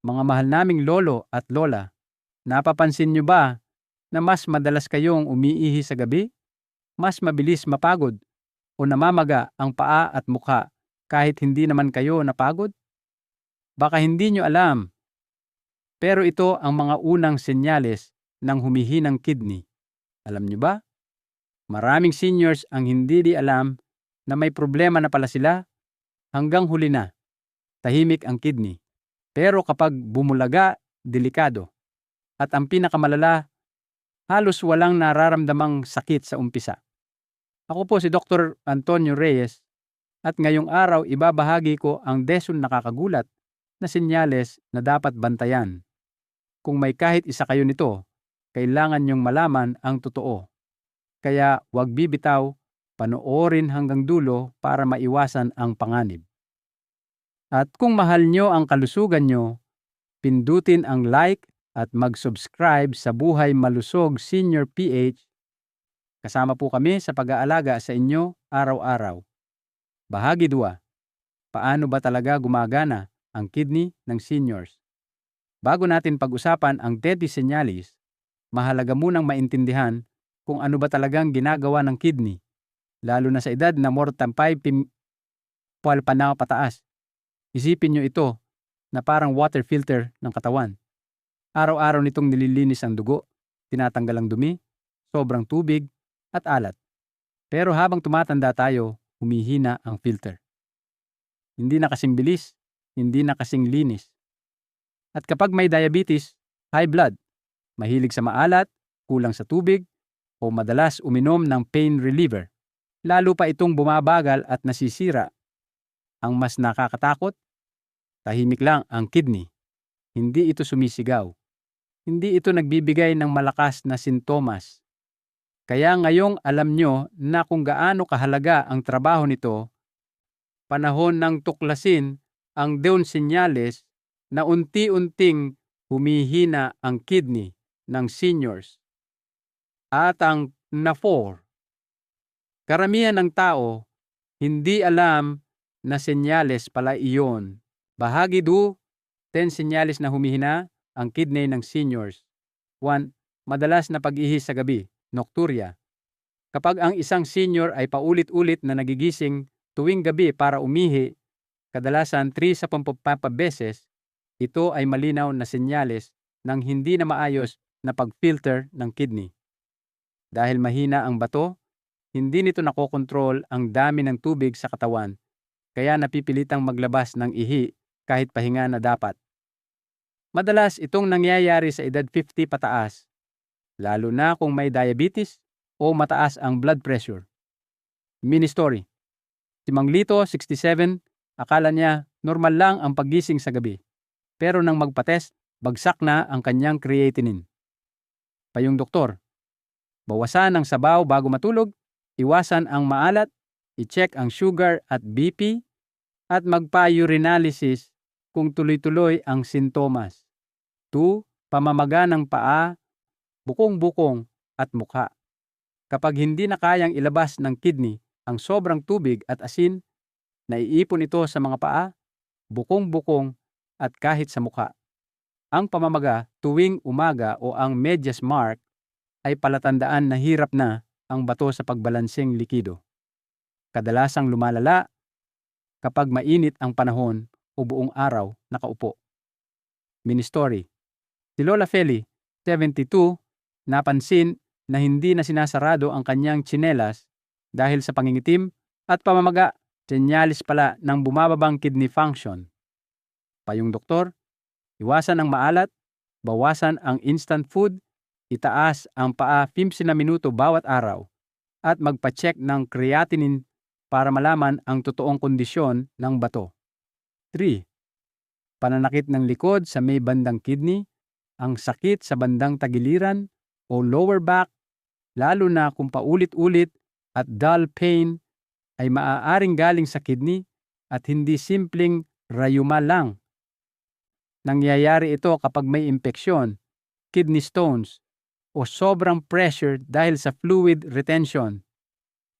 Mga mahal naming lolo at lola, napapansin nyo ba na mas madalas kayong umiihi sa gabi? Mas mabilis mapagod o namamaga ang paa at mukha kahit hindi naman kayo napagod? Baka hindi nyo alam, pero ito ang mga unang senyales ng humihinang kidney. Alam nyo ba? Maraming seniors ang hindi di alam na may problema na pala sila hanggang huli na. Tahimik ang kidney. Pero kapag bumulaga, delikado. At ang pinakamalala, halos walang nararamdamang sakit sa umpisa. Ako po si Dr. Antonio Reyes at ngayong araw ibabahagi ko ang desun nakakagulat na senyales na dapat bantayan. Kung may kahit isa kayo nito, kailangan niyong malaman ang totoo. Kaya huwag bibitaw, panoorin hanggang dulo para maiwasan ang panganib. At kung mahal nyo ang kalusugan nyo, pindutin ang like at mag-subscribe sa Buhay Malusog Senior PH. Kasama po kami sa pag-aalaga sa inyo araw-araw. Bahagi 2. Paano ba talaga gumagana ang kidney ng seniors? Bago natin pag-usapan ang 30 senyalis, mahalaga munang maintindihan kung ano ba talagang ginagawa ng kidney, lalo na sa edad na more than 5 pim- pataas. Isipin nyo ito na parang water filter ng katawan. Araw-araw nitong nililinis ang dugo, tinatanggal ang dumi, sobrang tubig, at alat. Pero habang tumatanda tayo, humihina ang filter. Hindi na kasing bilis, hindi na kasing linis. At kapag may diabetes, high blood, mahilig sa maalat, kulang sa tubig, o madalas uminom ng pain reliever, lalo pa itong bumabagal at nasisira ang mas nakakatakot, tahimik lang ang kidney. Hindi ito sumisigaw. Hindi ito nagbibigay ng malakas na sintomas. Kaya ngayong alam nyo na kung gaano kahalaga ang trabaho nito, panahon ng tuklasin ang deon senyales na unti-unting humihina ang kidney ng seniors. At ang na 4. Karamihan ng tao hindi alam na senyales pala iyon. Bahagi do, 10 senyales na humihina ang kidney ng seniors. 1. Madalas na pag-ihi sa gabi, nocturia. Kapag ang isang senior ay paulit-ulit na nagigising tuwing gabi para umihi, kadalasan 3 sa 10 beses, ito ay malinaw na senyales ng hindi na maayos na pag-filter ng kidney. Dahil mahina ang bato, hindi nito nakokontrol ang dami ng tubig sa katawan kaya napipilitang maglabas ng ihi kahit pahinga na dapat. Madalas itong nangyayari sa edad 50 pataas, lalo na kung may diabetes o mataas ang blood pressure. Mini story. Si Mang Lito, 67, akala niya normal lang ang paggising sa gabi. Pero nang magpatest, bagsak na ang kanyang creatinine. Payong doktor, bawasan ang sabaw bago matulog, iwasan ang maalat i-check ang sugar at BP, at magpa-urinalysis kung tuloy-tuloy ang sintomas. 2. Pamamaga ng paa, bukong-bukong at mukha. Kapag hindi na kayang ilabas ng kidney ang sobrang tubig at asin, naiipon ito sa mga paa, bukong-bukong at kahit sa mukha. Ang pamamaga tuwing umaga o ang medyas mark ay palatandaan na hirap na ang bato sa pagbalanseng likido kadalasang lumalala kapag mainit ang panahon o buong araw nakaupo. Ministory Si Lola Feli, 72, napansin na hindi na sinasarado ang kanyang tsinelas dahil sa pangingitim at pamamaga, senyalis pala ng bumababang kidney function. Payong doktor, iwasan ang maalat, bawasan ang instant food, itaas ang paa 15 na minuto bawat araw, at magpa-check ng creatinine para malaman ang totoong kondisyon ng bato. 3. Pananakit ng likod sa may bandang kidney, ang sakit sa bandang tagiliran o lower back, lalo na kung paulit-ulit at dull pain ay maaaring galing sa kidney at hindi simpleng rayuma lang. Nangyayari ito kapag may impeksyon, kidney stones, o sobrang pressure dahil sa fluid retention.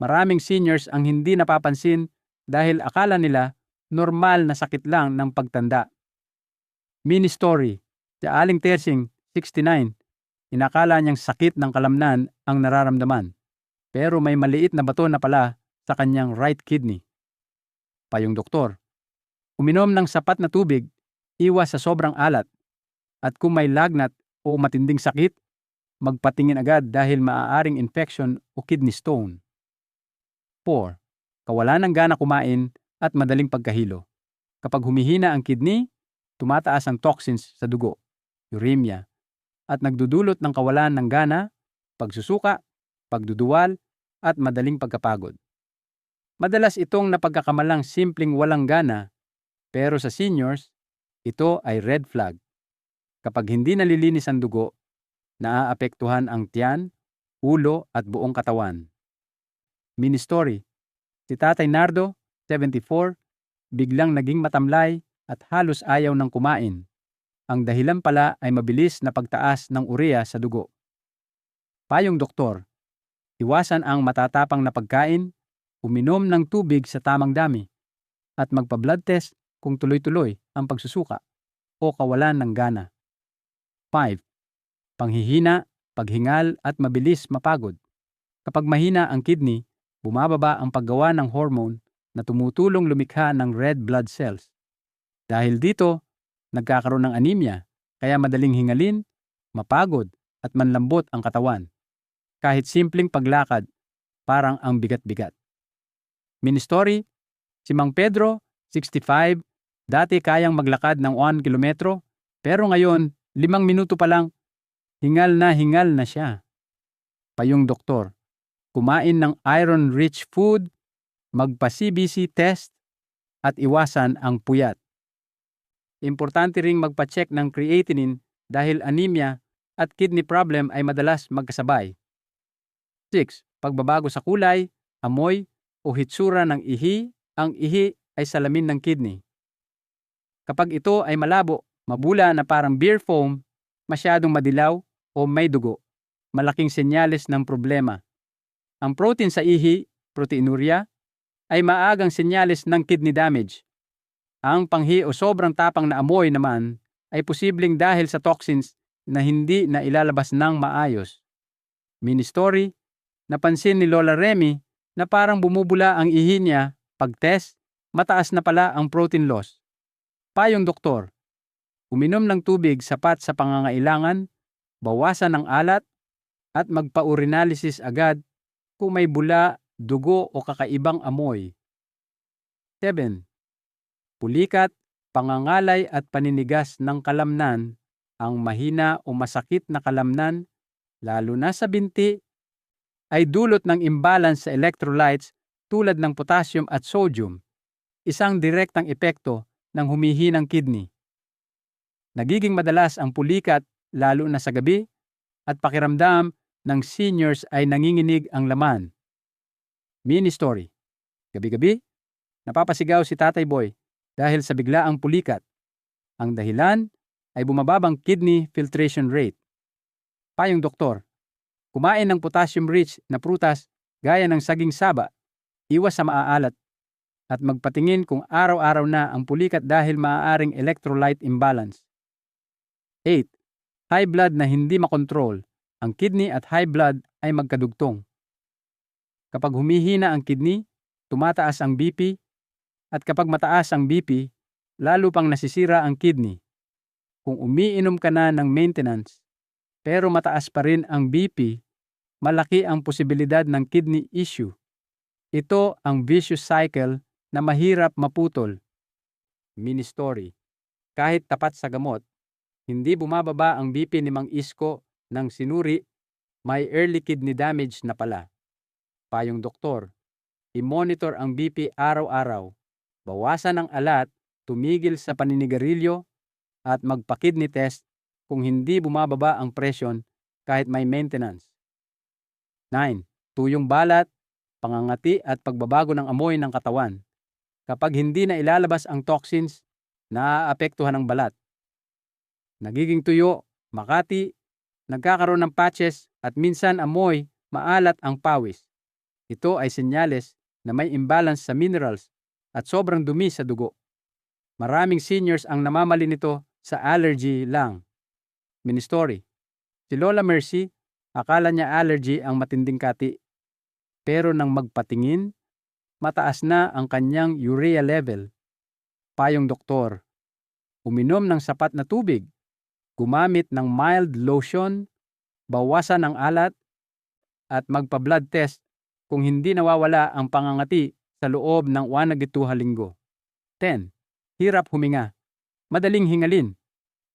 Maraming seniors ang hindi napapansin dahil akala nila normal na sakit lang ng pagtanda. Mini story. Si Aling Tersing, 69, inakala niyang sakit ng kalamnan ang nararamdaman. Pero may maliit na bato na pala sa kanyang right kidney. Payong doktor. Uminom ng sapat na tubig, iwas sa sobrang alat. At kung may lagnat o matinding sakit, magpatingin agad dahil maaaring infection o kidney stone. 4. Kawalan ng gana kumain at madaling pagkahilo. Kapag humihina ang kidney, tumataas ang toxins sa dugo, uremia, at nagdudulot ng kawalan ng gana, pagsusuka, pagduduwal, at madaling pagkapagod. Madalas itong napagkakamalang simpleng walang gana, pero sa seniors, ito ay red flag. Kapag hindi nalilinis ang dugo, naaapektuhan ang tiyan, ulo at buong katawan. Mini story. Si Tatay Nardo, 74, biglang naging matamlay at halos ayaw ng kumain. Ang dahilan pala ay mabilis na pagtaas ng urea sa dugo. Payong doktor, iwasan ang matatapang na pagkain, uminom ng tubig sa tamang dami, at magpa-blood test kung tuloy-tuloy ang pagsusuka o kawalan ng gana. 5. Panghihina, paghingal at mabilis mapagod. Kapag mahina ang kidney, bumababa ang paggawa ng hormone na tumutulong lumikha ng red blood cells. Dahil dito, nagkakaroon ng anemia, kaya madaling hingalin, mapagod at manlambot ang katawan. Kahit simpleng paglakad, parang ang bigat-bigat. Ministory, si Mang Pedro, 65, dati kayang maglakad ng 1 kilometro, pero ngayon, limang minuto pa lang, hingal na hingal na siya. Payong doktor, kumain ng iron-rich food, magpa-CBC test, at iwasan ang puyat. Importante ring magpa-check ng creatinine dahil anemia at kidney problem ay madalas magkasabay. 6. Pagbabago sa kulay, amoy, o hitsura ng ihi, ang ihi ay salamin ng kidney. Kapag ito ay malabo, mabula na parang beer foam, masyadong madilaw o may dugo, malaking senyales ng problema. Ang protein sa ihi, proteinuria, ay maagang senyales ng kidney damage. Ang panghi o sobrang tapang na amoy naman ay posibleng dahil sa toxins na hindi na ilalabas ng maayos. Mini story, napansin ni Lola Remy na parang bumubula ang ihi niya pag test, mataas na pala ang protein loss. Payong doktor, uminom ng tubig sapat sa pangangailangan, bawasan ng alat, at magpa-urinalysis agad kung may bula, dugo o kakaibang amoy. 7. Pulikat, pangangalay at paninigas ng kalamnan ang mahina o masakit na kalamnan, lalo na sa binti, ay dulot ng imbalance sa electrolytes tulad ng potassium at sodium, isang direktang epekto ng humihinang kidney. Nagiging madalas ang pulikat lalo na sa gabi at pakiramdam ng seniors ay nanginginig ang laman. Mini story. Gabi-gabi, napapasigaw si Tatay Boy dahil sa biglaang pulikat. Ang dahilan ay bumababang kidney filtration rate. Payong doktor, kumain ng potassium-rich na prutas gaya ng saging saba, iwas sa maaalat, at magpatingin kung araw-araw na ang pulikat dahil maaaring electrolyte imbalance. 8. High blood na hindi makontrol. Ang kidney at high blood ay magkadugtong. Kapag humihina ang kidney, tumataas ang BP, at kapag mataas ang BP, lalo pang nasisira ang kidney. Kung umiinom ka na ng maintenance, pero mataas pa rin ang BP, malaki ang posibilidad ng kidney issue. Ito ang vicious cycle na mahirap maputol. Mini story. Kahit tapat sa gamot, hindi bumababa ang BP ni Mang Isko ng sinuri, may early kidney damage na pala. Payong doktor, i-monitor ang BP araw-araw, bawasan ang alat, tumigil sa paninigarilyo, at magpa-kidney test kung hindi bumababa ang presyon kahit may maintenance. 9. Tuyong balat, pangangati at pagbabago ng amoy ng katawan. Kapag hindi na ilalabas ang toxins, naaapektuhan ang balat. Nagiging tuyo, makati, nagkakaroon ng patches at minsan amoy, maalat ang pawis. Ito ay senyales na may imbalance sa minerals at sobrang dumi sa dugo. Maraming seniors ang namamali nito sa allergy lang. Mini-story. Si Lola Mercy, akala niya allergy ang matinding kati. Pero nang magpatingin, mataas na ang kanyang urea level. Payong doktor. Uminom ng sapat na tubig. Gumamit ng mild lotion. Bawasan ang alat. At magpa-blood test kung hindi nawawala ang pangangati sa loob ng 1 linggo. 10. Hirap huminga. Madaling hingalin.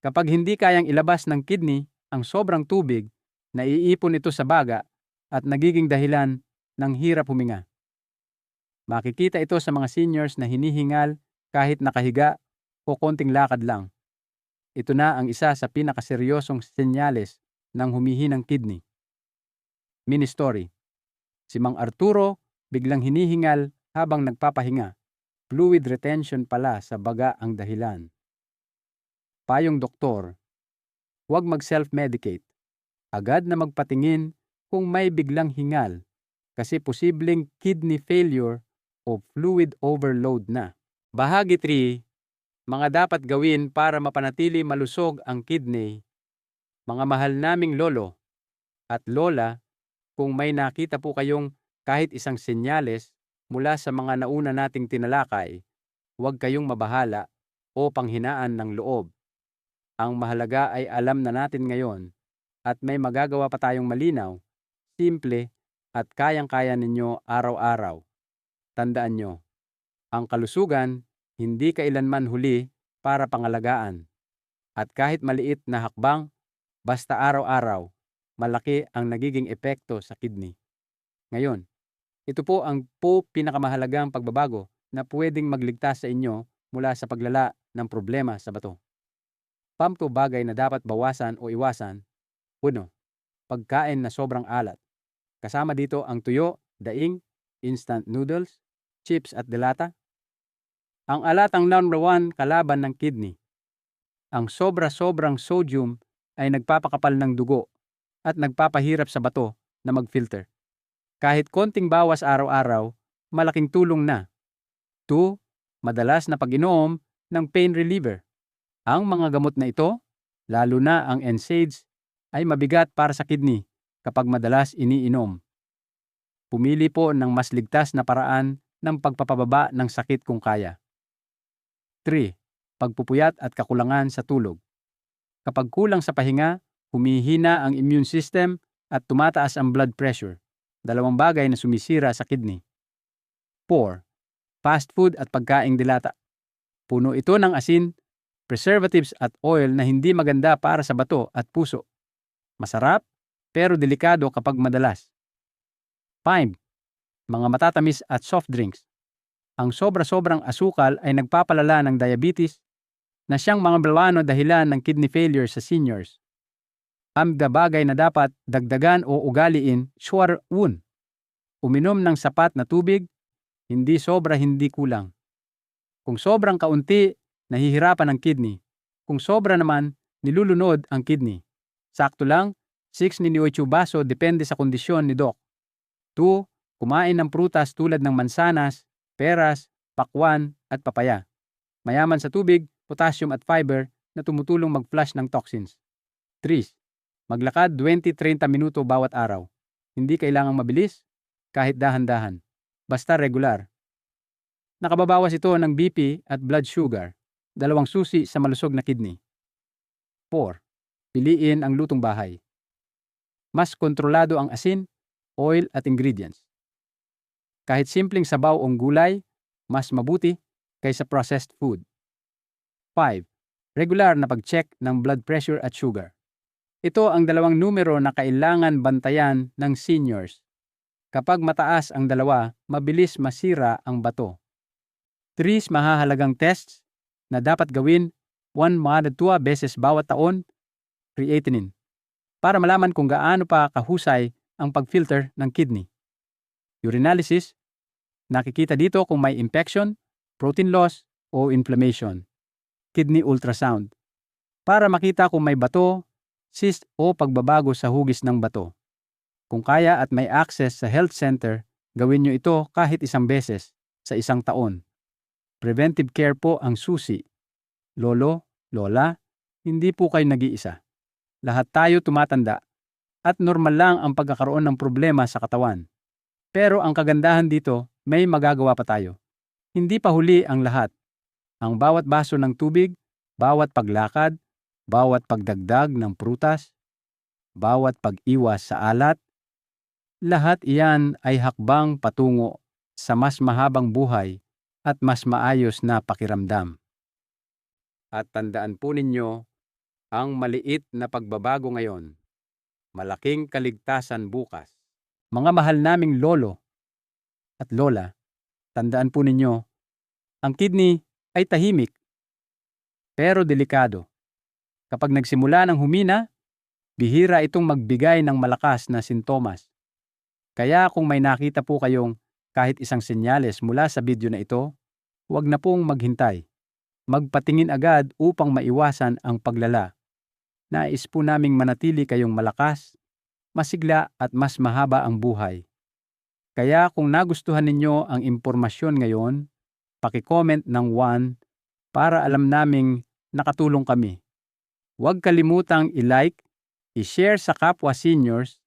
Kapag hindi kayang ilabas ng kidney ang sobrang tubig, naiipon ito sa baga at nagiging dahilan ng hirap huminga. Makikita ito sa mga seniors na hinihingal kahit nakahiga o konting lakad lang. Ito na ang isa sa pinakaseryosong senyales ng humihinang kidney. Mini story. Si Mang Arturo biglang hinihingal habang nagpapahinga. Fluid retention pala sa baga ang dahilan. Payong doktor, huwag mag-self-medicate. Agad na magpatingin kung may biglang hingal kasi posibleng kidney failure o fluid overload na. Bahagi 3, mga dapat gawin para mapanatili malusog ang kidney. Mga mahal naming lolo at lola, kung may nakita po kayong kahit isang senyales mula sa mga nauna nating tinalakay, huwag kayong mabahala o panghinaan ng loob. Ang mahalaga ay alam na natin ngayon at may magagawa pa tayong malinaw, simple at kayang-kaya ninyo araw-araw. Tandaan nyo, ang kalusugan hindi kailanman huli para pangalagaan. At kahit maliit na hakbang, basta araw-araw, malaki ang nagiging epekto sa kidney. Ngayon, ito po ang po pinakamahalagang pagbabago na pwedeng magligtas sa inyo mula sa paglala ng problema sa bato. Pamto bagay na dapat bawasan o iwasan. Uno, pagkain na sobrang alat. Kasama dito ang tuyo, daing, instant noodles, chips at delata. Ang alat ang number one kalaban ng kidney. Ang sobra-sobrang sodium ay nagpapakapal ng dugo at nagpapahirap sa bato na mag-filter. Kahit konting bawas araw-araw, malaking tulong na. 2. Madalas na pag-inom ng pain reliever. Ang mga gamot na ito, lalo na ang NSAIDs, ay mabigat para sa kidney kapag madalas iniinom. Pumili po ng mas ligtas na paraan ng pagpapababa ng sakit kung kaya. 3. Pagpupuyat at kakulangan sa tulog. Kapag kulang sa pahinga, humihina ang immune system at tumataas ang blood pressure, dalawang bagay na sumisira sa kidney. 4. Fast food at pagkaing dilata. Puno ito ng asin preservatives at oil na hindi maganda para sa bato at puso. Masarap, pero delikado kapag madalas. 5. Mga matatamis at soft drinks. Ang sobra-sobrang asukal ay nagpapalala ng diabetes na siyang mga belano dahilan ng kidney failure sa seniors. Ang bagay na dapat dagdagan o ugaliin, sure un. Uminom ng sapat na tubig, hindi sobra hindi kulang. Kung sobrang kaunti, nahihirapan ang kidney. Kung sobra naman, nilulunod ang kidney. Sakto lang, 6 ni 8 baso depende sa kondisyon ni Doc. 2. Kumain ng prutas tulad ng mansanas, peras, pakwan at papaya. Mayaman sa tubig, potassium at fiber na tumutulong mag-flush ng toxins. 3. Maglakad 20-30 minuto bawat araw. Hindi kailangang mabilis, kahit dahan-dahan. Basta regular. Nakababawas ito ng BP at blood sugar dalawang susi sa malusog na kidney. 4. Piliin ang lutong bahay. Mas kontrolado ang asin, oil at ingredients. Kahit simpleng sabaw o gulay, mas mabuti kaysa processed food. 5. Regular na pag-check ng blood pressure at sugar. Ito ang dalawang numero na kailangan bantayan ng seniors. Kapag mataas ang dalawa, mabilis masira ang bato. 3 mahahalagang tests na dapat gawin 1 mga 2 beses bawat taon, creatinine, para malaman kung gaano pa kahusay ang pag-filter ng kidney. Urinalysis, nakikita dito kung may infection, protein loss, o inflammation. Kidney ultrasound, para makita kung may bato, cyst o pagbabago sa hugis ng bato. Kung kaya at may access sa health center, gawin nyo ito kahit isang beses sa isang taon. Preventive care po ang susi. Lolo, lola, Hindi po kayo nag-iisa. Lahat tayo tumatanda at normal lang ang pagkakaroon ng problema sa katawan. Pero ang kagandahan dito, may magagawa pa tayo. Hindi pa huli ang lahat. Ang bawat baso ng tubig, bawat paglakad, bawat pagdagdag ng prutas, bawat pag-iwas sa alat, lahat iyan ay hakbang patungo sa mas mahabang buhay at mas maayos na pakiramdam. At tandaan po ninyo, ang maliit na pagbabago ngayon, malaking kaligtasan bukas. Mga mahal naming lolo at lola, tandaan po ninyo, ang kidney ay tahimik, pero delikado. Kapag nagsimula ng humina, bihira itong magbigay ng malakas na sintomas. Kaya kung may nakita po kayong kahit isang senyales mula sa video na ito, huwag na pong maghintay. Magpatingin agad upang maiwasan ang paglala. Nais po naming manatili kayong malakas, masigla at mas mahaba ang buhay. Kaya kung nagustuhan ninyo ang impormasyon ngayon, paki-comment ng 1 para alam naming nakatulong kami. Huwag kalimutang i-like, i-share sa kapwa seniors,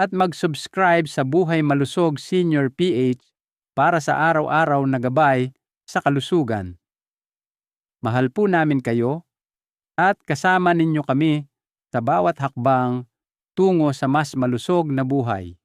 at mag-subscribe sa Buhay Malusog Senior PH para sa araw-araw na gabay sa kalusugan. Mahal po namin kayo at kasama ninyo kami sa bawat hakbang tungo sa mas malusog na buhay.